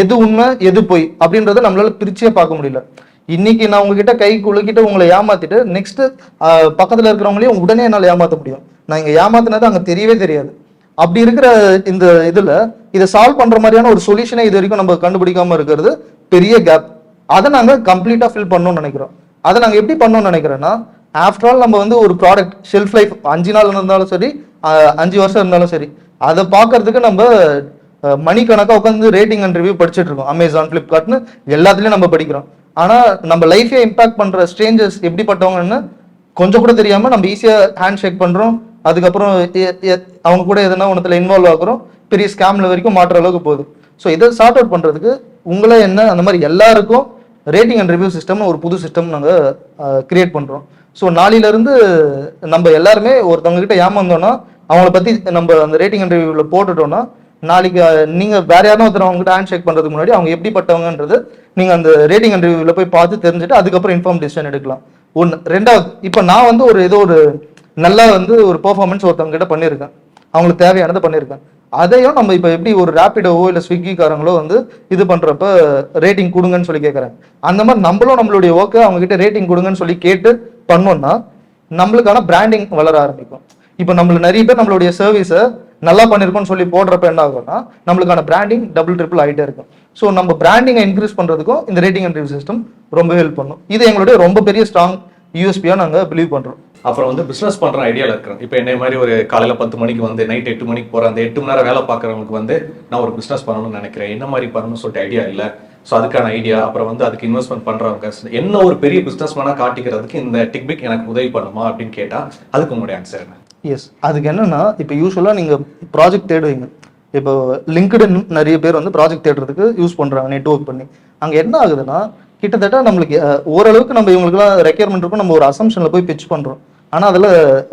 எது உண்மை எது பொய் அப்படின்றத நம்மளால பிரிச்சே பார்க்க முடியல. இன்னைக்கு நான் உங்ககிட்ட கை குலுக்கிட்டு உங்களை ஏமாத்திட்டு நெக்ஸ்ட் பக்கத்தில் இருக்கிறவங்களையும் உடனே என்னால் ஏமாற்ற முடியும். நான் இங்கே ஏமாத்தினது அங்கே தெரியவே தெரியாது. அப்படி இருக்கிற இந்த இதுல இதை சால்வ் பண்ற மாதிரியான ஒரு சொல்யூஷனை இது வரைக்கும் நம்ம கண்டுபிடிக்காம இருக்கிறது பெரிய கேப் அதை நாங்க கம்ப்ளீட்டா ஃபில் பண்ணணும்னு நினைக்கிறோம். அதை நாங்க எப்படி பண்ணணும்னு நினைக்கிறோன்னா ஆஃப்டர் ஆல் நம்ம வந்து ஒரு ப்ராடக்ட் ஷெல்ஃப் லைஃப் அஞ்சு நாள் இருந்தாலும் சரி அஞ்சு வருஷம் இருந்தாலும் சரி அதை பார்க்கறதுக்கு நம்ம மணிக்கணக்காக உட்காந்து ரேட்டிங் அண்ட் ரிவ்யூ படிச்சுட்டு இருக்கோம். அமேசான் ஃப்ளிப்கார்ட்னு எல்லாத்துலயும் நம்ம படிக்கிறோம். ஆனால் நம்ம லைஃபே இம்பாக்ட் பண்ணுற ஸ்ட்ரேஞ்சர்ஸ் எப்படிப்பட்டவங்கன்னு கொஞ்சம் கூட தெரியாமல் நம்ம ஈஸியாக ஹேண்ட் ஷேக் பண்ணுறோம் அதுக்கப்புறம் அவங்க கூட எதனா ஒன்றத்தில் இன்வால்வ் ஆகுறோம். பெரிய ஸ்கேமில் வரைக்கும் மாற்ற அளவுக்கு போகுது. ஸோ இதை சார்ட் அவுட் பண்ணுறதுக்கு உங்களே என்ன அந்த மாதிரி எல்லாருக்கும் ரேட்டிங் அண்ட் ரிவ்யூ சிஸ்டம்னு ஒரு புது சிஸ்டம் நாங்கள் கிரியேட் பண்ணுறோம் ஸோ நாளிலேருந்து நம்ம எல்லாருமே ஒருத்தவங்க கிட்ட அவங்கள பற்றி நம்ம அந்த ரேட்டிங் அண்ட் ரிவ்யூவில் போட்டுட்டோம்னா நாளைக்கு நீங்கள் வேற யாரும் ஒருத்தர் அவங்ககிட்ட ஹேண்ட் ஷேக் பண்ணுறதுக்கு முன்னாடி அவங்க எப்படிப்பட்டவங்கன்றது நீங்கள் அந்த ரேட்டிங் அண்ட் ரிவ்யூல போய் பார்த்து தெரிஞ்சுட்டு அதுக்கப்புறம் இன்ஃபார்ம் டிசிஷன் எடுக்கலாம். ஒன்று ரெண்டாவது இப்போ நான் வந்து ஒரு ஏதோ ஒரு நல்லா வந்து ஒரு பெர்ஃபார்மன்ஸ் ஒருத்தவங்க கிட்ட பண்ணியிருக்கேன். அவங்களுக்கு தேவையானதை பண்ணியிருக்கேன். அதையும் நம்ம இப்போ எப்படி ஒரு ரேப்பிடோவோ இல்லை ஸ்விக்கிக்காரங்களோ வந்து இது பண்ணுறப்ப ரேட்டிங் கொடுங்கன்னு சொல்லி கேட்குறாங்க. அந்த மாதிரி நம்மளும் நம்மளுடைய ஒர்க்கை அவங்ககிட்ட ரேட்டிங் கொடுங்கன்னு சொல்லி கேட்டு பண்ணோம்னா நம்மளுக்கான பிராண்டிங் வளர ஆரம்பிக்கும். இப்போ நம்மள நிறைய பேர் நம்மளுடைய சர்வீஸை நல்லா பண்ணியிருக்கோம்னு சொல்லி போடுறப்ப என்ன ஆகும்னா நம்மளுக்கான பிராண்டிங் டபுள் ட்ரிபிள் ஆகிட்டே இருக்கும். ஸோ நம்ம பிராண்டிங்கை இன்க்ரீஸ் பண்ணுறதுக்கும் இந்த ரேட்டிங் அண்ட் ரிவ்யூ சிஸ்டம் ரொம்ப ஹெல்ப் பண்ணும். இது எங்களுடைய ரொம்ப பெரிய ஸ்ட்ராங் யூஎஸ்பியாக நாங்கள் பிலீவ் பண்ணுறோம் அப்புறம் வந்து பிஸ்னஸ் பண்ணுற ஐடியாவில் இருக்கிறோம். இப்போ என்ன மாதிரி ஒரு காலையில் பத்து மணிக்கு வந்து நைட் எட்டு மணிக்கு போகிற அந்த எட்டு மணி நேரம் வேலை பார்க்குறவங்களுக்கு வந்து நான் ஒரு பிஸ்னஸ் பண்ணணும்னு நினைக்கிறேன். என்ன மாதிரி பண்ணணும்னு சொல்லிட்டு ஐடியா இல்லை. ஸோ அதுக்கான ஐடியா அப்புறம் வந்து அதுக்கு இன்வெஸ்ட்மெண்ட் பண்ணுறவங்க என்ன ஒரு பெரிய பிஸ்னஸ் மேனாக காட்டிக்கிறதுக்கு இந்த டிக்பிக் எனக்கு உதவி பண்ணுமா அப்படின்னு கேட்டால் அதுக்கு உங்களுடைய ஆன்சர் என்ன? எஸ் அதுக்கு என்னன்னா இப்போ யூஸ்வலாக நீங்கள் ப்ராஜெக்ட் தேடுவீங்க இப்போ லிங்க்டின் நிறைய பேர் வந்து ப்ராஜெக்ட் தேடுறதுக்கு யூஸ் பண்ணுறாங்க நெட்ஒர்க் பண்ணி. அங்கே என்ன ஆகுதுன்னா கிட்டத்தட்ட நம்மளுக்கு ஓரளவுக்கு நம்ம இவங்களுக்குலாம் ரெக்யர்மெண்ட் இருக்கும். நம்ம ஒரு அசம்ஷனில் போய் பிச் பண்ணுறோம் ஆனால் அதில்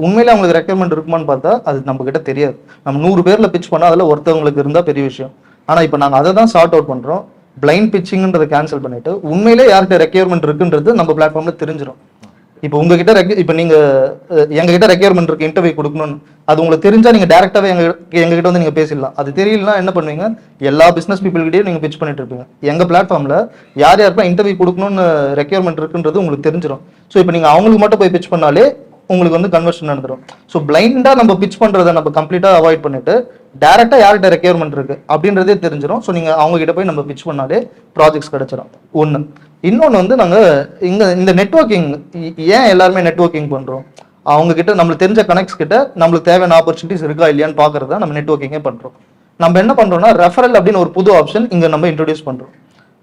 உண்மையிலே அவங்களுக்கு ரெக்யர்மெண்ட் இருக்குமான்னு பார்த்தா அது நம்ம கிட்ட தெரியாது. நம்ம நூறு பேரில் பிச் பண்ணால் அதில் ஒருத்தவங்களுக்கு இருந்தால் பெரிய விஷயம். ஆனால் இப்போ நாங்கள் அதை தான் சார்ட் அவுட் பண்ணுறோம் பிளைண்ட் பிச்சிங்ன்றதை கேன்சல் பண்ணிட்டு உண்மையிலே யார்கிட்ட ரெக்யர்மெண்ட் இருக்குன்றது நம்ம பிளாட்ஃபார்மில் தெரிஞ்சிடும் இப்போ உங்ககிட்ட ரெக் இப்போ நீங்க எங்ககிட்ட ரெக்யர்மெண்ட் இருக்கு இன்டர்வியூ கொடுக்கணும்னு. அது உங்களுக்கு தெரிஞ்சா நீங்க டேரக்டாவே எங்க எங்ககிட்ட வந்து நீங்க பேசிடலாம். அது தெரியலனா என்ன பண்ணுவீங்க? எல்லா பிசினஸ் பீப்புள்கிட்டயும் நீங்க பிச் பண்ணிட்டு இருப்பீங்க. எங்க பிளாட்ஃபார்ம்ல யார் யாருக்கெல்லாம் இன்டர்வியூ கொடுக்கணும்னு ரெக்யர்மெண்ட் இருக்குன்றது உங்களுக்கு தெரிஞ்சிடும் ஸோ இப்போ நீங்க அவங்களுக்கு மட்டும் போய் பிச் பண்ணாலே உங்களுக்கு வந்து கன்வர்ஷன் நடந்துடும் ஸோ பிளைண்டாக நம்ம பிச் பண்ணுறதை நம்ம கம்ப்ளீட்டாக அவாய்ட் பண்ணிட்டு டேரெக்டாக யார்கிட்ட ரெக்யர்மெண்ட் இருக்குது அப்படின்றதே தெரிஞ்சிடும் ஸோ நீங்கள் அவங்ககிட்ட போய் நம்ம பிச் பண்ணாலே ப்ராஜெக்ட்ஸ் கிடைச்சிடும் ஒன்று இன்னொன்று வந்து நாங்கள் இங்கே இந்த நெட்வொர்க்கிங் ஏன் எல்லாருமே நெட்வொர்க்கிங் பண்ணுறோம் அவங்கக்கிட்ட நம்மளுக்கு தெரிஞ்ச கனெக்ட்ஸ் கிட்ட நம்மளுக்கு தேவையான ஆப்பர்ச்சுனிட்டிஸ் இருக்கா இல்லையான்னு பார்க்குறது தான் நம்ம நெட்வொர்க்கிங்கே பண்ணுறோம் நம்ம என்ன பண்ணுறோம்னா ரெஃபரல் அப்படின்னு ஒரு புது ஆப்ஷன் இங்கே நம்ம இன்ட்ரடியூஸ் பண்ணுறோம்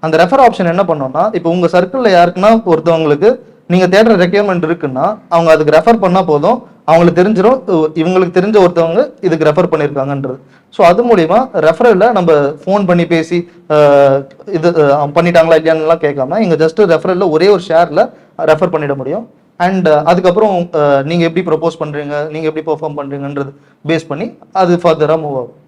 அந்த ரெஃபர் ஆப்ஷன் என்ன பண்ணோம்னா இப்போ உங்கள் சர்க்கிளில் யாருக்குன்னா ஒருத்தவங்களுக்கு நீங்கள் தேடுற ரெக்யர்மெண்ட் இருக்குன்னா அவங்க அதுக்கு ரெஃபர் பண்ணால் போதும். அவங்களுக்கு தெரிஞ்சிடும் இவங்களுக்கு தெரிஞ்ச ஒருத்தவங்க இதுக்கு ரெஃபர் பண்ணியிருக்காங்கன்றது ஸோ அது மூலிமா ரெஃபரில் நம்ம ஃபோன் பண்ணி பேசி இது பண்ணிட்டாங்களா இல்லையான்னுலாம் கேட்காம இங்கே ஜஸ்ட் ரெஃபரில் ஒரே ஒரு ஷேரில் ரெஃபர் பண்ணிட முடியும். அண்ட் அதுக்கப்புறம் நீங்கள் எப்படி ப்ரப்போஸ் பண்ணுறீங்க நீங்கள் எப்படி பெர்ஃபார்ம் பண்ணுறீங்கன்றது பேஸ் பண்ணி அது ஃபர்தராக மூவ் ஆகும்.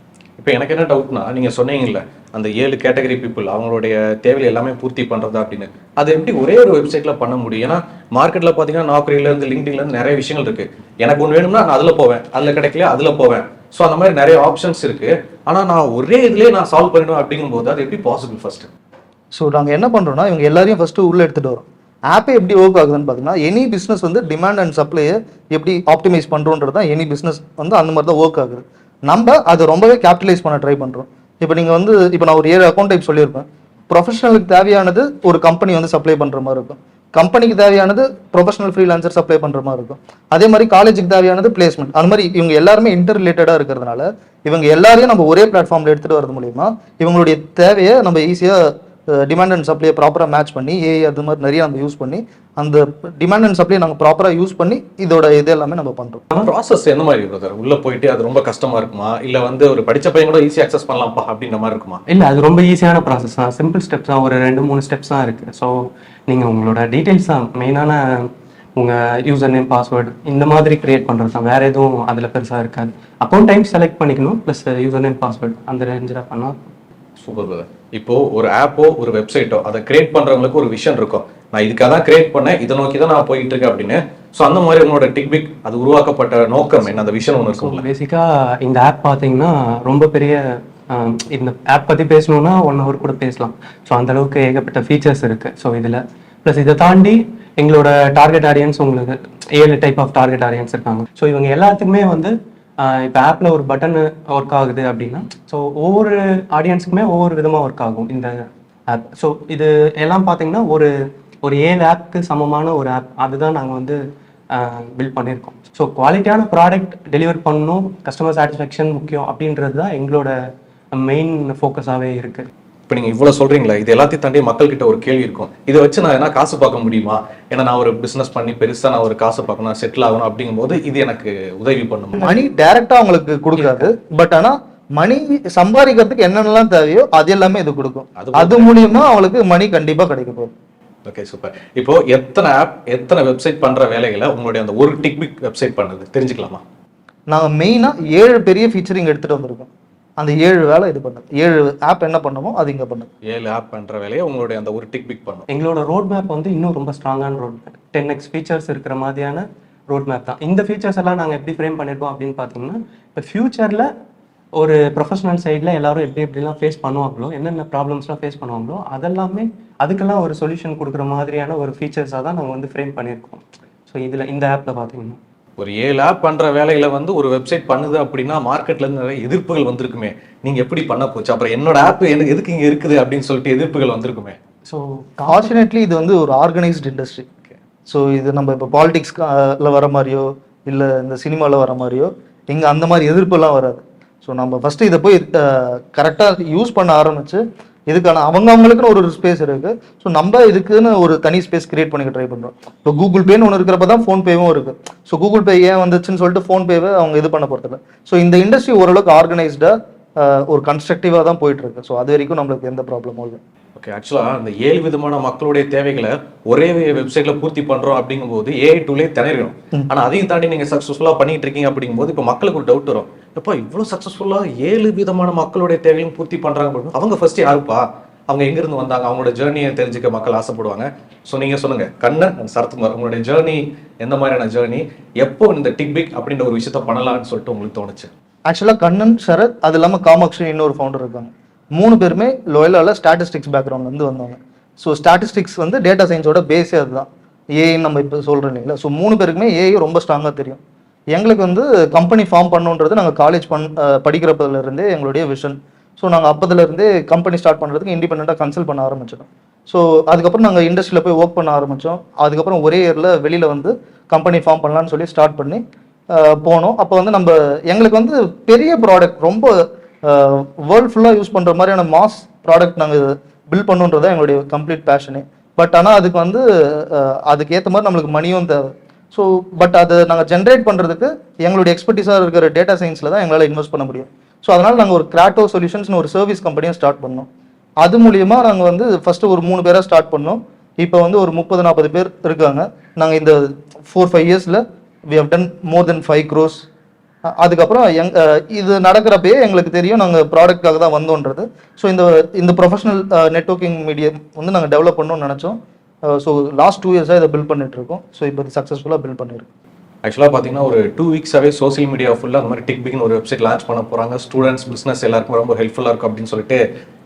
இப்போ எனக்கு என்ன டவுட்னா நீங்கள் சொன்னீங்கல்ல அந்த ஏழு கேட்டகரி பீப்புள் அவங்களுடைய தேவைகள் எல்லாமே பூர்த்தி பண்ணுறதா அப்படின்னு. அது எப்படி ஒரே ஒரு வெப்சைட்டில் பண்ண முடியும்? ஏன்னா மார்க்கெட்டில் பார்த்தீங்கன்னா நாக்ரில லிங்க்டின்லேருந்து நிறைய விஷயங்கள் இருக்குது எனக்கு ஒன்று வேணும்னா நான் அதில் போவேன். அதில் கிடைக்கல அதில் போவேன். ஸோ அந்த மாதிரி நிறைய ஆப்ஷன்ஸ் இருக்குது ஆனால் நான் ஒரே இதுலேயே நான் சால்வ் பண்ணிடுவேன் அப்படிங்கும்போது அது எப்படி பாசிபிள் ஃபஸ்ட்டு ஸோ நாங்கள் என்ன பண்ணுறோம்னா இவங்க எல்லாரையும் ஃபஸ்ட்டு உள்ளே எடுத்துகிட்டு வரோம். ஆப்பே எப்படி ஒர்க் ஆகுதுன்னு பார்த்தீங்கன்னா எனி பிஸ்னஸ் வந்து டிமாண்ட் அண்ட் சப்ளையை எப்படி ஆப்டிமைஸ் பண்ணுறோன்றது தான் எனி பிஸ்னஸ் வந்து அந்த மாதிரி தான் ஒர்க் ஆகுது. நம்ம அதை ரொம்பவே கேபிட்டலைஸ் பண்ண ட்ரை பண்ணுறோம் இப்போ நீங்கள் வந்து இப்போ நான் ஒரு ஏழு அக்கௌண்ட் டைப் சொல்லியிருப்பேன். ப்ரொஃபஷனலுக்கு தேவையானது ஒரு கம்பெனி வந்து சப்ளை பண்ணுற மாதிரி இருக்கும். கம்பெனிக்கு தேவையானது ப்ரொஃபஷனல் ஃப்ரீலான்சர் சப்ளை பண்ணுற மாதிரி இருக்கும். அதே மாதிரி காலேஜுக்கு தேவையானது பிளேஸ்மெண்ட் அந்த மாதிரி இவங்க எல்லாருமே இன்டர் ரிலேட்டடாக இருக்கிறதுனால இவங்க எல்லாரையும் நம்ம ஒரே பிளாட்ஃபார்மில் எடுத்துகிட்டு வரது மூலியமா இவங்களுடைய தேவையை நம்ம ஈஸியாக டிமாண்ட் அண்ட் சப்ளையை ப்ராப்பராக மேட்ச் பண்ணி ஏஐ அது மாதிரி நிறைய நம்ம யூஸ் பண்ணி அந்த டிமாண்ட் அண்ட் சப்ளையை நாங்கள் ப்ராப்பராக யூஸ் பண்ணி இதோட இது எல்லாமே நம்ம பண்ணுறோம் ப்ராசஸ் எந்த மாதிரி பிரதர் உள்ள போயிட்டு அது ரொம்ப கஷ்டமா இருக்குமா? இல்ல வந்து ஒரு படிச்ச பையன் கூட ஈஸி அக்சஸ் பண்ணலாம்ப்பா அப்படின்ற மாதிரி இருக்குமா? இல்ல அது ரொம்ப ஈஸியான ப்ராசஸ் தான். சிம்பிள் ஸ்டெப்ஸ் தான் ஒரு ரெண்டு மூணு ஸ்டெப்ஸ் தான் இருக்கு. ஸோ நீங்க உங்களோட டீடைல்ஸ் தான். மெயினான உங்க யூசர் நேம் பாஸ்வேர்டு இந்த மாதிரி கிரியேட் பண்றது தான். வேற எதுவும் அதுல பெருசா இருக்காது. அக்கௌண்ட் டைம் செலக்ட் பண்ணிக்கணும் ப்ளஸ் யூசர் நேம் பாஸ்வேர்டு அந்த ரேஞ்சில் பண்ணா சூப்பர் பிரதர் இப்போ ஒரு ஆப்போ ஒரு வெப்சைட்டோ அதை கிரியேட் பண்றவங்களுக்கு ஒரு விஷன் இருக்கும். நான் இதுக்காக தான் கிரியேட் பண்ணேன் இதை நோக்கி தான் நான் போயிட்டு இருக்கேன் அப்படின்னு. ஸோ அந்த மாதிரி உங்களோட டிக்பிக் அது உருவாக்கப்பட்ட நோக்கம் என்ன? அந்த விஷன் ஒன்று இருக்கும் பேசிக்காக இந்த ஆப் பார்த்தீங்கன்னா ரொம்ப பெரிய இந்த ஆப் பற்றி பேசணும்னா ஒன் ஹவர் கூட பேசலாம். ஸோ அந்த அளவுக்கு ஏகப்பட்ட ஃபீச்சர்ஸ் இருக்கு. ஸோ இதில். ப்ளஸ் இதை தாண்டி எங்களோட டார்கெட் ஆடியன்ஸ் உங்களுக்கு ஏழு டைப் ஆஃப் டார்கெட் ஆடியன்ஸ் இருக்காங்க. ஸோ இவங்க எல்லாத்துக்குமே வந்து இப்போ ஆப்பில் ஒரு பட்டன் ஒர்க் ஆகுது அப்படின்னா ஸோ ஒவ்வொரு ஆடியன்ஸுக்குமே ஒவ்வொரு விதமாக ஒர்க் ஆகும் இந்த ஆப் ஸோ இது எல்லாம் பார்த்தீங்கன்னா ஒரு ஒரு ஏழு ஆப்க்கு சமமான ஒரு ஆப் அதுதான் நாங்கள் வந்து பில்ட் பண்ணியிருக்கோம். ஸோ குவாலிட்டியான ப்ராடக்ட் டெலிவர் பண்ணணும் கஸ்டமர் சாட்டிஸ்ஃபேக்ஷன் முக்கியம் அப்படின்றது தான் எங்களோட மெயின் ஃபோக்கஸாகவே இருக்குது இப்போ நீங்க இவ்வளவு சொல்றீங்களா இது எல்லாத்தையும் தாண்டி மக்கள் கிட்ட ஒரு கேள்வி இருக்கும். இதை வச்சு நான் என்ன காசு பார்க்க முடியுமா? ஏன்னா நான் ஒரு பிசினஸ் பண்ணி பெருசா நான் ஒரு காசு பார்க்கணும் செட்டில் ஆகணும் அப்படிங்கும்போது இது எனக்கு உதவி பண்ணும். மணி டைரக்டா அவங்களுக்கு கொடுக்காது. பட் ஆனா மணி சம்பாதிக்கிறதுக்கு என்னென்னலாம் தேவையோ அது எல்லாமே இது கொடுக்கும். அது மூலியமா அவங்களுக்கு மணி கண்டிப்பா கிடைக்க போகுது. ஓகே சூப்பர் இப்போ எத்தனை ஆப் எத்தனை வெப்சைட் பண்ற வேலைகளை உங்களுடைய அந்த ஒரு டிக்பிக் வெப்சைட் பண்ணுது? தெரிஞ்சுக்கலாமா? நாங்க மெயினா ஏழு பெரிய ஃபீச்சரிங் எடுத்துட்டு வந்திருக்கோம். அந்த ஏழு வேலை இது பண்ணுது. ஏழு ஆப் என்ன பண்ணுமோ அது இங்க பண்ணுது. ஏழு ஆப் பண்ற வேலையை உங்களுடைய அந்த ஒரு டிக்பிக் பண்ணும். எங்களோட ரோட் மேப் வந்து இன்னும் ரொம்ப ஸ்ட்ராங்கான road map ten X features இருக்கிற மாதிரியான ரோட் மேப் தான். இந்த ஃபீச்சர்ஸ் எல்லாம் நாங்கள் எப்படி ஃப்ரேம் பண்ணியிருக்கோம் அப்படின்னு பார்த்தீங்கன்னா இப்போ ஃபியூச்சரில் ஒரு ப்ரொஃபஷனல் சைடில் எல்லாரும் எப்படி எப்படிலாம் ஃபேஸ் பண்ணுவாங்களோ என்னென்ன ப்ராப்ளம்ஸ்லாம் ஃபேஸ் பண்ணுவாங்களோ அதெல்லாமே அதுக்கெல்லாம் ஒரு சொல்யூஷன் கொடுக்குற மாதிரியான ஒரு ஃபீச்சர்ஸாக தான் நாங்கள் வந்து ஃப்ரேம் பண்ணியிருக்கோம். ஸோ இதில் இந்த ஆப்பில் பார்த்தீங்கன்னா ஒரு ஏழு ஆப் பண்ற வேலையில வந்து ஒரு வெப்சைட் பண்ணுது அப்படின்னா மார்க்கெட்ல இருந்து நிறைய எதிர்ப்புகள் வந்திருக்குமே. நீங்க எப்படி பண்ண போச்சு? அப்புறம் என்னோட ஆப் எனக்கு எதுக்கு இங்க இருக்குது அப்படின்னு சொல்லிட்டு எதிர்ப்புகள் வந்திருக்குமே. ஸோ ஃபார்ச்சுனேட்லி இது வந்து ஒரு ஆர்கனைஸ்டு இண்டஸ்ட்ரி ஸோ இது நம்ம இப்போ பாலிடிக்ஸ்ல வர மாதிரியோ இல்லை இந்த சினிமாவில் வர மாதிரியோ இங்கே அந்த மாதிரி எதிர்ப்பெல்லாம் வராது. ஸோ நம்ம ஃபஸ்ட்டு இதை போய் கரெக்டாக யூஸ் பண்ண ஆரம்பிச்சு இதுக்கான அவங்க அவங்களுக்குன்னு ஒரு ஸ்பேஸ் இருக்கு. ஸோ நம்ம இதுக்குன்னு ஒரு தனி ஸ்பேஸ் கிரியேட் பண்ணிக்க ட்ரை பண்றோம். இப்போ கூகுள் பேன்னு ஒன்று இருக்கிறப்ப தான் ஃபோன் பேவும் இருக்கு. ஸோ கூகுள் பே ஏன் வந்துச்சுன்னு சொல்லிட்டு ஃபோன் பேவை அவங்க இது பண்ண போறதில்ல. ஸோ இந்த இண்டஸ்ட்ரி ஓரளவுக்கு ஆர்கனைஸ்டா ஒரு கன்ஸ்ட்ரக்டிவாக தான் போயிட்டு இருக்கு. ஸோ அது வரைக்கும் நம்மளுக்கு எந்த ப்ராப்ளமும் இல்லை. ஓகே ஆக்சுவலா அந்த ஏழு விதமான மக்களுடைய தேவைகளை ஒரே வெப்சைட்ல பூர்த்தி பண்றோம் அப்படிங்கும்போது ஏஐ டூலே திணறிடும். ஆனா அதையும் தாண்டி நீங்க சக்சஸ்ஃபுல்லா பண்ணிட்டு இருக்கீங்க அப்படிங்கும்போது இப்போ மக்களுக்கு ஒரு டவுட் வரும். எப்பா இவ்வளோ சக்ஸஸ்ஃபுல்லாக ஏழு விதமான மக்களுடைய தேவையும் பூர்த்தி பண்ணுறாங்க அவங்க ஃபர்ஸ்ட் யாருப்பா அவங்க எங்கேருந்து வந்தாங்க? அவங்களோட ஜேர்னியை தெரிஞ்சுக்க மக்கள் ஆசைப்படுவாங்க. ஸோ நீங்கள் சொல்லுங்கள் கண்ணன் சரத்குமார் உங்களுடைய ஜேர்னி எந்த மாதிரியான ஜேர்னி எப்போ இந்த டிக்பிக் அப்படின்ற ஒரு விஷயத்த பண்ணலாம்னு சொல்லிட்டு உங்களுக்கு தோணுச்சு? ஆக்சுவலாக கண்ணன் சரத் அது இல்லாமல் காமாட்சி இன்னொரு ஃபவுண்டர் இருக்காங்க. மூணு பேருமே லோயலால ஸ்டாட்டிஸ்டிக்ஸ் பேக்ரவுண்ட்லேருந்து வந்தாங்க ஸோ ஸ்டாட்டிஸ்டிக்ஸ் வந்து டேட்டா சயின்ஸோட பேஸே அதுதான். ஏஐ நம்ம இப்போ சொல்கிறோம் இல்லைங்களா? ஸோ மூணு பேருக்குமே ஏஐ ரொம்ப ஸ்ட்ராங்காக தெரியும். எங்களுக்கு வந்து கம்பெனி ஃபார்ம் பண்ணுன்றது நாங்கள் காலேஜ் பண் படிக்கிறப்பதுலேருந்தே எங்களுடைய விஷன் ஸோ நாங்கள் அப்போதுலேருந்தே கம்பெனி ஸ்டார்ட் பண்ணுறதுக்கு இண்டிபெண்ட்டாக கன்சல்ட் பண்ண ஆரம்பிச்சிட்டோம். ஸோ அதுக்கப்புறம் நாங்கள் இண்டஸ்ட்ரியில் போய் ஒர்க் பண்ண ஆரம்பித்தோம் அதுக்கப்புறம் ஒரே இயரில் வெளியில் வந்து கம்பெனி ஃபார்ம் பண்ணலான்னு சொல்லி ஸ்டார்ட் பண்ணி போனோம். அப்போ வந்து நம்ம எங்களுக்கு வந்து பெரிய ப்ராடக்ட் ரொம்ப வேர்ல்ட் ஃபுல்லாக யூஸ் பண்ணுற மாதிரியான மாஸ் ப்ராடக்ட் நாங்கள் பில் பண்ணுன்றதா எங்களுடைய கம்ப்ளீட் பேஷனே பட் ஆனால் அதுக்கு வந்து அதுக்கு ஏற்ற மாதிரி நம்மளுக்கு மணியும் தேவை. ஸோ பட் அதை நாங்கள் ஜென்ரேட் பண்ணுறதுக்கு எங்களுடைய எக்ஸ்பர்டிஸாக இருக்கிற டேட்டா சயின்ஸில் தான் எங்களால் இன்வெஸ்ட் பண்ண முடியும். ஸோ அதனால் நாங்கள் ஒரு கிராட்டோ சொல்யூஷன்ஸ்னு ஒரு சர்வீஸ் கம்பெனியும் ஸ்டார்ட் பண்ணோம். அது மூலியமாக நாங்கள் வந்து ஃபஸ்ட்டு ஒரு மூணு பேராக ஸ்டார்ட் பண்ணோம். இப்போ வந்து ஒரு முப்பது நாற்பது பேர் இருக்காங்க. நாங்கள் இந்த ஃபோர் ஃபைவ் இயர்ஸில் we have done more than five crores அதுக்கப்புறம் எங் இது நடக்கிறப்பயே எங்களுக்கு தெரியும் நாங்கள் ப்ராடக்ட்காக தான் வந்தோன்றது. ஸோ இந்த இந்த ப்ரொஃபஷனல் நெட்வொர்க்கிங் மீடியம் வந்து நாங்கள் டெவலப் பண்ணணும்னு நினச்சோம். ஸோ லாஸ்ட் டூ இயர்ஸாக இதை பில்ட் பண்ணிட்டு இருக்கோம் ஸோ இப்போ சக்ஸஸ்ஃபுல்லாக பில்ட் பண்ணியிருக்கோம் ஆக்சுவலாக பார்த்தீங்கன்னா ஒரு டூ வீக்ஸாகவே சோஷியல் மீடியா ஃபுல்லாக அந்த மாதிரி டிக்பிக்னு ஒரு வெப்சைட் லான்ச் பண்ண போகிறாங்க ஸ்டூடெண்ட்ஸ் பிஸ்னஸ் எல்லாருக்கும் ரொம்ப ஹெல்ப்ஃபுல்லாக இருக்கும் அப்படின்னு சொல்லிட்டு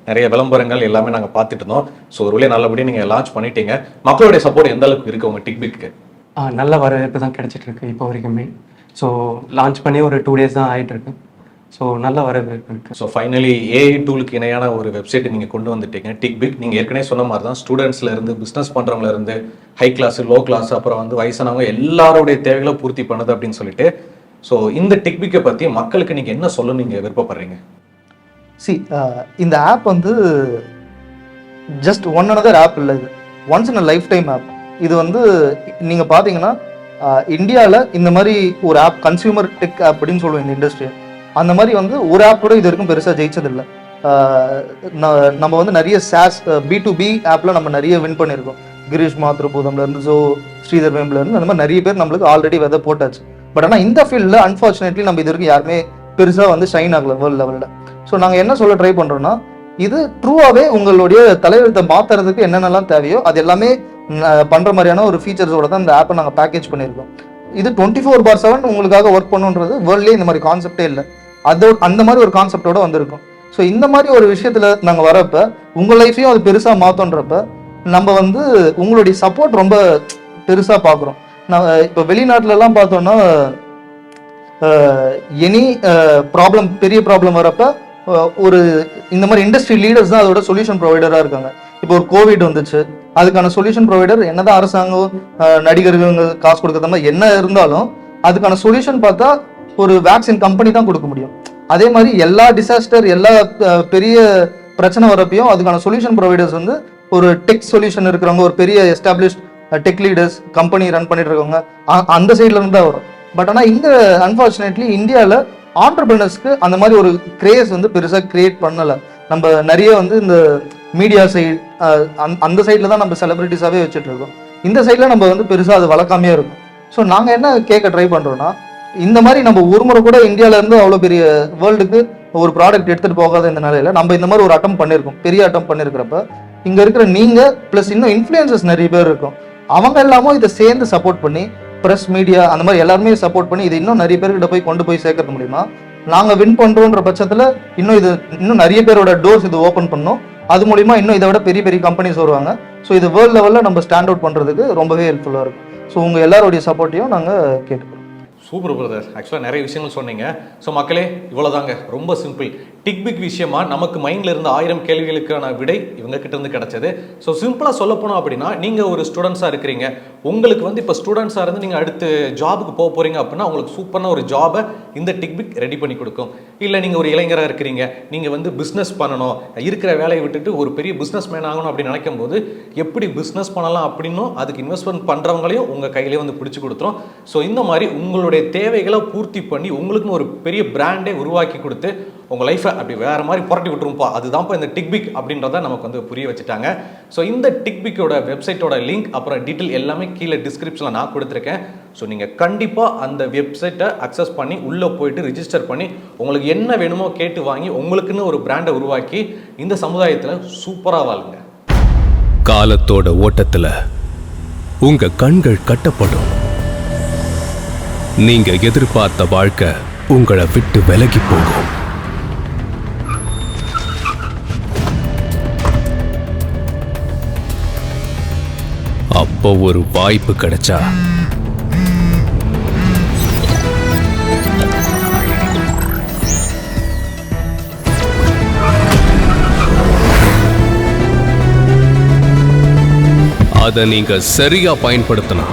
நிறைய விளம்பரங்கள் எல்லாமே நாங்கள் பார்த்துட்டு இருந்தோம். ஸோ ஒரு வழியாக நல்லபடியாக நீங்கள் லான்ச் பண்ணிட்டீங்க. மக்களுடைய சப்போர்ட் எந்த அளவுக்கு இருக்கு உங்கள் டிக்பிக்கு ஆ, நல்ல வரவேற்பு தான் கிடைச்சிட்டு இருக்கு இப்போ வரைக்குமே. ஸோ லான்ச் பண்ணி ஒரு டூ டேஸ் தான் ஆயிட்டு இருக்கு. ஸோ நல்ல வரவேற்பு இருக்கு. ஸோ ஃபைனலி ஏஐ டூலுக்கு இணையான ஒரு வெப்சைட் நீங்கள் கொண்டு வந்துட்டீங்க. டிக்பிக் நீங்கள் ஏற்கனவே சொன்ன மாதிரி தான் ஸ்டூடெண்ட்ஸ்ல இருந்து பிஸ்னஸ் பண்ணுறவங்கள இருந்து ஹை கிளாஸ் லோ கிளாஸ் அப்புறம் வந்து வயசானவங்க எல்லாருடைய தேவைகளை பூர்த்தி பண்ணுது அப்படின்னு சொல்லிட்டு ஸோ இந்த டிக்பிக்கை பற்றி மக்களுக்கு நீங்கள் என்ன சொல்ல நீங்கள் விருப்பப்படுறீங்க? சி இந்த ஆப் வந்து ஜஸ்ட் ஒன் another ஆப் இல்லை இது. Once in life time app இது வந்து நீங்கள் பார்த்தீங்கன்னா இந்தியாவில் இந்த மாதிரி ஒரு ஆப் கன்சியூமர் டெக் ஆப் அப்படின்னு சொல்லுவோம் இந்த இண்டஸ்ட்ரி அந்த மாதிரி வந்து ஒரு ஆப் கூட இது வரைக்கும் பெருசாக ஜெயிச்சதில்லை ந- நம்ம வந்து நிறைய சாஸ் பி டு பி ஆப்பில் நம்ம நிறைய வின் பண்ணியிருக்கோம். கிரீஷ் மாத்ருபூதம்லேருந்து ஜோ ஸோ ஸ்ரீதர் வேம்லேருந்து அந்த மாதிரி நிறைய பேர் நம்மளுக்கு ஆல்ரெடி விதை போட்டாச்சு. பட் ஆனால் இந்த ஃபீல்டில் அன்ஃபார்ச்சுனேட்லி நம்ம இது வரைக்கும் யாருமே பெருசாக வந்து ஷைன் ஆகல வேர்ல்ட் லெவலில் ஸோ நாங்கள் என்ன சொல்ல ட்ரை பண்ணுறோன்னா இது ட்ரூவாகவே உங்களுடைய தலையெழுத்தை மாற்றுறதுக்கு என்னென்னலாம் தேவையோ அது எல்லாமே பண்ணுற மாதிரியான ஒரு ஃபீச்சர்ஸோட தான் இந்த ஆப்பை நாங்கள் பேக்கேஜ் பண்ணியிருக்கோம். இது டுவெண்ட்டி ஃபோர் பார் செவன் உங்களுக்காக ஒர்க் பண்ணுன்றது வேர்ல்ட்லேயே இந்த மாதிரி கான்செப்டே இல்லை. அதோ அந்த மாதிரி ஒரு கான்செப்டோட வந்திருக்கும். ஸோ இந்த மாதிரி ஒரு விஷயத்துல நாங்கள் வரப்ப உங்க லைஃபையும் அது பெருசாக மாத்தோன்றப்ப நம்ம வந்து உங்களுடைய சப்போர்ட் ரொம்ப பெருசாக பார்க்குறோம் நான் இப்போ வெளிநாட்டிலலாம் பார்த்தோன்னா பார்த்தோம்னா எனி ப்ராப்ளம் பெரிய ப்ராப்ளம் வரப்ப ஒரு இந்த மாதிரி இண்டஸ்ட்ரி லீடர்ஸ் தான் அதோட சொல்யூஷன் ப்ரொவைடராக இருக்காங்க. இப்போ ஒரு கோவிட் வந்துச்சு. அதுக்கான சொல்யூஷன் ப்ரொவைடர் என்னதான் அரசாங்கம் நடிகர்கள் காசு கொடுக்கறத மாதிரி என்ன இருந்தாலும் அதுக்கான சொல்யூஷன் பார்த்தா ஒரு வேக்சின் கம்பெனி தான் கொடுக்க முடியும். அதே மாதிரி எல்லா டிசாஸ்டர் எல்லா பெரிய பிரச்சனை வரப்பையும் அதுக்கான சொல்யூஷன் ப்ரொவைடர்ஸ் வந்து ஒரு டெக் சொல்யூஷன் இருக்கிறவங்க ஒரு பெரிய established tech leaders company run பண்ணிட்டு இருக்கவங்க அந்த சைட்ல இருந்து தான் வரும். பட் ஆனால் இந்த அன்பார்ச்சுனேட்லி இந்தியாவில் ஆண்டர்பிரினர்ஸ்க்கு அந்த மாதிரி ஒரு கிரேஸ் வந்து பெருசாக கிரியேட் பண்ணலை. நம்ம நிறைய வந்து இந்த மீடியா சைடு அந்த சைடில் தான் நம்ம செலிபிரிட்டிஸாகவே வச்சுட்டு இருக்கோம். இந்த சைடில் நம்ம வந்து பெருசாக அது வளர்க்காமையே இருக்கும். ஸோ நாங்கள் என்ன கேட்க ட்ரை பண்ணுறோன்னா இந்த மாதிரி நம்ம ஒரு முறை கூட இந்தியால இருந்து அவ்வளோ பெரிய வேர்ல்டுக்கு ஒரு ப்ராடக்ட் எடுத்துட்டு போகாத இந்த நிலையில நம்ம இந்த மாதிரி ஒரு அட்டம் பண்ணியிருக்கோம். பெரிய அட்டம் பண்ணியிருக்கிறப்ப இங்க இருக்கிற நீங்க ப்ளஸ் இன்னும் இன்ஃப்ளூயன்சஸ் நிறைய பேர் இருக்கும். அவங்க எல்லாமும் இதை சேர்ந்து சப்போர்ட் பண்ணி ப்ரெஸ் மீடியா அந்த மாதிரி எல்லாருமே சப்போர்ட் பண்ணி இது இன்னும் நிறைய பேர்கிட்ட போய் கொண்டு போய் சேர்க்கறது முடியுமா நாங்க வின் பண்றோன்ற பட்சத்துல இன்னும் இது இன்னும் நிறைய பேரோட டோர்ஸ் இது ஓப்பன் பண்ணும். அது மூலியமா இன்னும் இதை விட பெரிய பெரிய கம்பெனிஸ் வருவாங்க. ஸோ இது வேர்ல்ட் லெவலில் நம்ம ஸ்டாண்ட் அவுட் பண்ணுறதுக்கு ரொம்பவே ஹெல்ப்ஃபுல்லாக இருக்கும். ஸோ உங்கள் எல்லாருடைய சப்போர்ட்டையும் நாங்கள் கேட்டுக்கிறோம். சூப்பர் பிரதர் ஆக்சுவலாக நிறைய விஷயங்கள் சொன்னீங்க. ஸோ மக்களே இவ்வளோதாங்க ரொம்ப சிம்பிள் டிக்பிக் விஷயமா நமக்கு மைண்டில் இருந்த ஆயிரம் கேள்விகளுக்கான விடை இவங்க கிட்டேருந்து கிடச்சது. ஸோ சிம்பிளாக சொல்ல போனோம் அப்படின்னா நீங்கள் ஒரு ஸ்டூடெண்ட்ஸாக இருக்கிறீங்க. உங்களுக்கு வந்து இப்போ ஸ்டூடெண்ட்ஸாக இருந்து நீங்கள் அடுத்து ஜாபுக்கு போக போகிறீங்க அப்படின்னா உங்களுக்கு சூப்பரான ஒரு ஜாபை இந்த டிக்பிக் ரெடி பண்ணி கொடுக்கும். இல்லை நீங்கள் ஒரு இளைஞராக இருக்கிறீங்க நீங்கள் வந்து பிஸ்னஸ் பண்ணணும். இருக்கிற வேலையை விட்டுட்டு ஒரு பெரிய பிஸ்னஸ் மேன் ஆகணும் அப்படின்னு நினைக்கும் போது எப்படி பிஸ்னஸ் பண்ணலாம் அப்படின்னும் அதுக்கு இன்வெஸ்ட்மெண்ட் பண்ணுறவங்களையும் உங்கள் கையிலே வந்து பிடிச்சி கொடுத்துரும். ஸோ இந்த மாதிரி உங்களுடைய தேவைகளை பூர்த்தி பண்ணி உங்களுக்குன்னு ஒரு பெரிய பிராண்டே உருவாக்கி கொடுத்து உங்கள் லைஃப்பை அப்படி வேறு மாதிரி புரட்டி விட்டுருப்பா அதுதான்ப்பா இந்த டிக்பிக் அப்படின்றத நமக்கு வந்து புரிய வச்சுட்டாங்க. ஸோ இந்த டிக்பிக்கோட வெப்சைட்டோட லிங்க் அப்புறம் டீட்டெயில் எல்லாமே கீழே டிஸ்கிரிப்ஷனில் நான் கொடுத்துருக்கேன். ஸோ நீங்கள் கண்டிப்பாக அந்த வெப்சைட்டை அக்சஸ் பண்ணி உள்ளே போயிட்டு ரிஜிஸ்டர் பண்ணி உங்களுக்கு என்ன வேணுமோ கேட்டு வாங்கி உங்களுக்குன்னு ஒரு பிராண்டை உருவாக்கி இந்த சமுதாயத்தில் சூப்பராக வாழுங்க. காலத்தோட ஓட்டத்தில் உங்கள் கண்கள் கட்டப்படும். நீங்க எதிர்பார்த்த வாழ்க்கை உங்களை விட்டு விலகி போகும். இப்போ ஒரு வாய்ப்பு கிடைச்சா? அதை நீங்க சரியா பயன்படுத்தினா?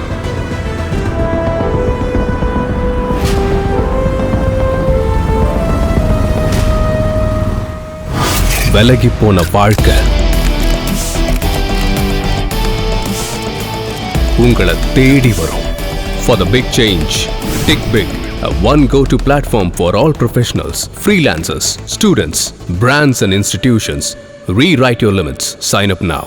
விலகி போன வாழ்க்கை உங்களை தேடி வரும் for the big change Digbig A one go-to platform for all professionals, freelancers, students, brands and institutions. Rewrite your limits. Sign up now.